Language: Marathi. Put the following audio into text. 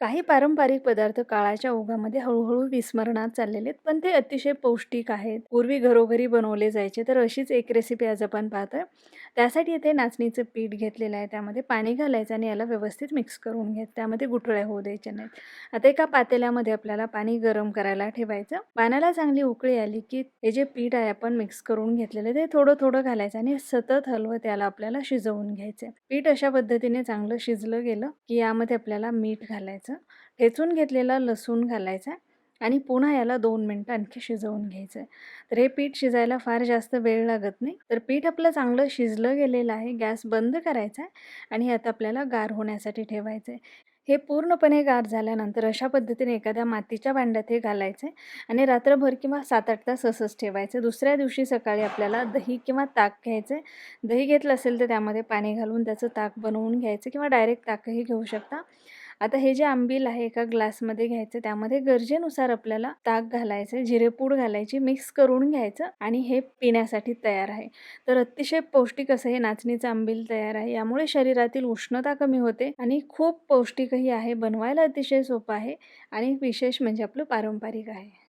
काही पारंपरिक पदार्थ काळाच्या ओघामध्ये हळूहळू विस्मरणात चाललेले आहेत पण ते अतिशय पौष्टिक आहेत. पूर्वी घरोघरी बनवले जायचे तर अशीच एक रेसिपी आज आपण पाहतोय त्यासाठी इथे नाचणीचं पीठ घेतलेलं आहे त्यामध्ये पाणी घालायचं आणि याला व्यवस्थित मिक्स करून घ्यायचं. त्यामध्ये गुठळ्या होऊ द्यायच्या नाहीत. आता एका पातेल्यामध्ये आपल्याला पाणी गरम करायला ठेवायचं. पाण्याला चांगली उकळी आली की हे जे पीठ आहे आपण मिक्स करून घेतलेलं ते थोडं थोडं घालायचं आणि सतत हलवत त्याला आपल्याला शिजवून घ्यायचं पीठ अशा पद्धतीने चांगलं शिजलं गेलं की यामध्ये आपल्याला मीठ घालायचं ठेचून घेतलेला लसूण घालायचा आणि पुन्हा याला दोन मिनटं आणखी शिजवून घ्यायचं आहे तर हे पीठ शिजायला फार जास्त वेळ लागत नाही. तर पीठ आपलं चांगलं शिजलं गेलेलं आहे. गॅस बंद करायचा आहे आणि आता आपल्याला गार होण्यासाठी ठेवायचं आहे हे पूर्णपणे गार झाल्यानंतर अशा पद्धतीने एखाद्या मातीच्या भांड्यात हे घालायचे आणि रात्रभर किंवा सात आठ तास असंच ठेवायचं. दुसऱ्या दिवशी सकाळी आपल्याला दही किंवा ताक घ्यायचे. दही घेतलं असेल तर त्यामध्ये पाणी घालून त्याचं ताक बनवून घ्यायचं किंवा डायरेक्ट ताकही घेऊ शकता. आता हे जे आंबील आहे एका ग्लासमध्ये घ्यायचं. त्यामध्ये गरजेनुसार आपल्याला ताक घालायचं जिरेपूड घालायची मिक्स करून घ्यायचं आणि हे पिण्यासाठी तयार आहे. तर अतिशय पौष्टिक असं हे नाचणीचं आंबील तयार आहे. यामुळे शरीरातील उष्णता कमी होते आणि खूप पौष्टिक पौष्टिकही आहे बनवायला अतिशय सोपं आहे आणि विशेष म्हणजे आपलं पारंपरिक आहे.